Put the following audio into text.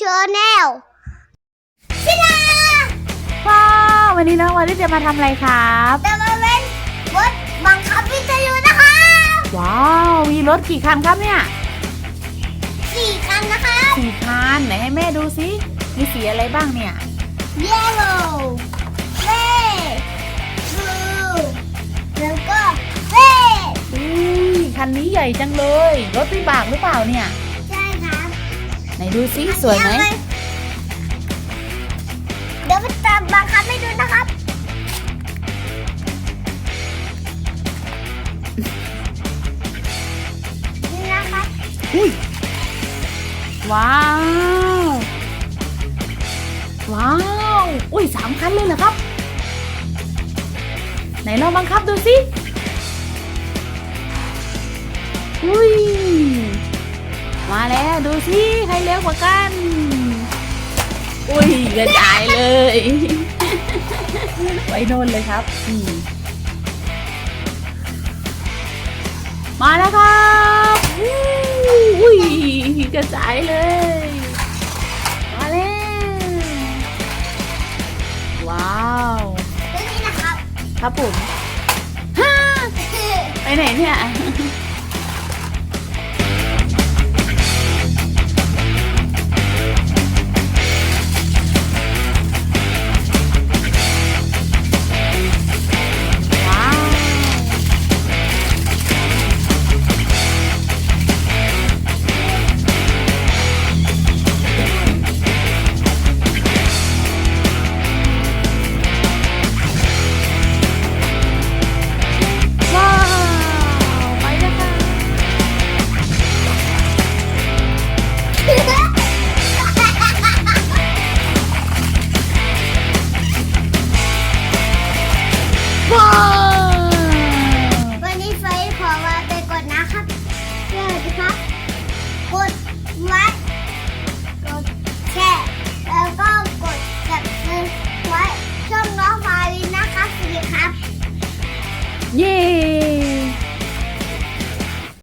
ชาแนลชิลาว้าววันนี้น้องวาริจะมาทำอะไรครับจะมาเป็นรถบังคับวิทยุนะคะว้าว มีรถกี่คันครับเนี่ยสี่คันนะคะสี่คันไหนให้แม่ดูสิมีสีอะไรบ้างเนี่ย yellow red blue แล้วก็ red คันนี้ใหญ่จังเลย รถวิบากหรือเปล่าเนี่ย ดูสิสวยไหมเดี๋ยวไปตามบังคับให้ดูนะครับ นี่นะครับอุ้ยว้าว ว้าว อุ้ยสามคันเลยเหรอครับ ไหนลองบังคับดูสิ แล้วดูสิใครเร็วกว่ากัน อุ้ยกระจายเลยไปโน่นเลยครับอืมมาแล้วครับอู้อุ้ยกระจายเลย มาแล้วว้าวตัวนี้นะครับ ครับผมฮ่าไปไหนเนี่ย ส